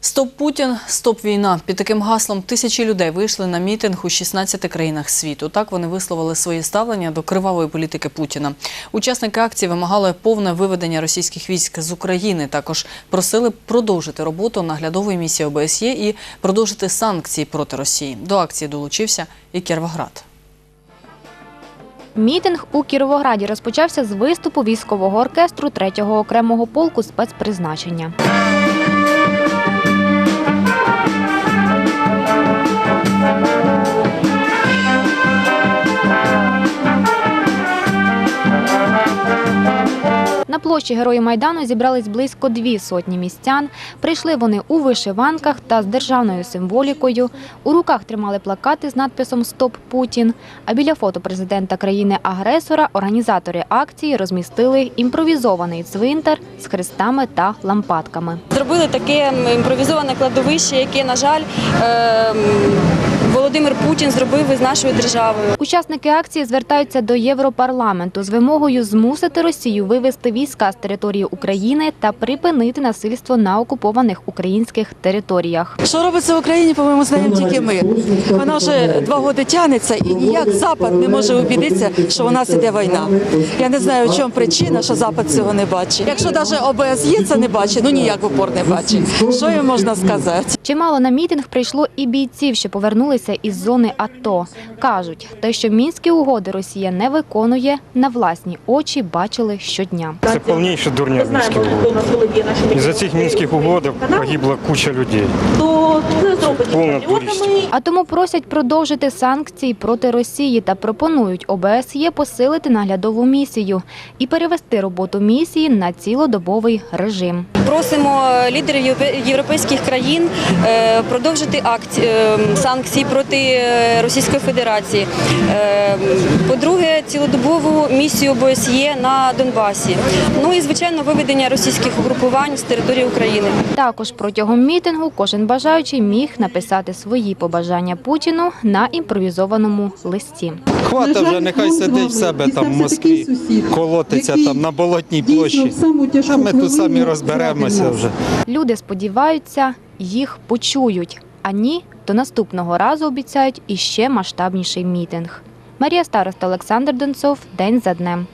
Стоп Путін, стоп війна. Під таким гаслом тисячі людей вийшли на мітинг у 16 країнах світу. Так вони висловили своє ставлення до кривавої політики Путіна. Учасники акції вимагали повне виведення російських військ з України. Також просили продовжити роботу наглядової місії ОБСЄ і продовжити санкції проти Росії. До акції долучився і Кіровоград. Мітинг у Кіровограді розпочався з виступу військового оркестру 3-го окремого полку спецпризначення. На площі Герої Майдану зібрались близько дві сотні містян. Прийшли вони у вишиванках та з державною символікою. У руках тримали плакати з надписом Стоп Путін. А біля фото президента країни-агресора організатори акції розмістили імпровізований цвинтар з хрестами та лампадками. Зробили таке імпровізоване кладовище, яке, на жаль, ем, Володимир Путін зробив із нашою державою. Учасники акції звертаються до Європарламенту з вимогою змусити Росію вивести війська з території України та припинити насильство на окупованих українських територіях. Що робиться в Україні, по-моєму, знаємо тільки ми. Вона вже два роки тягнеться, і ніяк Запад не може убідитися, що у нас іде війна. Я не знаю, в чому причина, що Запад цього не бачить. Якщо навіть ОБСЄ це не бачить, ну ніяк в упор не бачить. Що їм можна сказати? Чимало на мітинг прийшло і бійців, що повернулися із зони АТО. Кажуть, те, що мінські угоди Росія не виконує, на власні очі бачили щодня. Це повніше дурня мінських угод. І за цих мінських угодах погибла куча людей. А тому просять продовжити санкції проти Росії та пропонують ОБСЄ посилити наглядову місію і перевести роботу місії на цілодобовий режим. Просимо лідерів європе- європейських країн е, продовжити акт е, санкцій проти е, Російської Федерації. Е, По-друге, цілодобову місію ОБСЄ на Донбасі. Ну і звичайно виведення російських угрупувань з території України. Також протягом мітингу кожен бажаючий міг написати свої побажання Путіну на імпровізованому листі. Хвата вже, нехай сидить в себе там в Москві, колотиться там на болотній площі. А ми тут самі розберемося вже. Люди сподіваються, їх почують. А ні, то наступного разу обіцяють іще масштабніший мітинг. Марія Староста, Олександр Донцов. День за днем.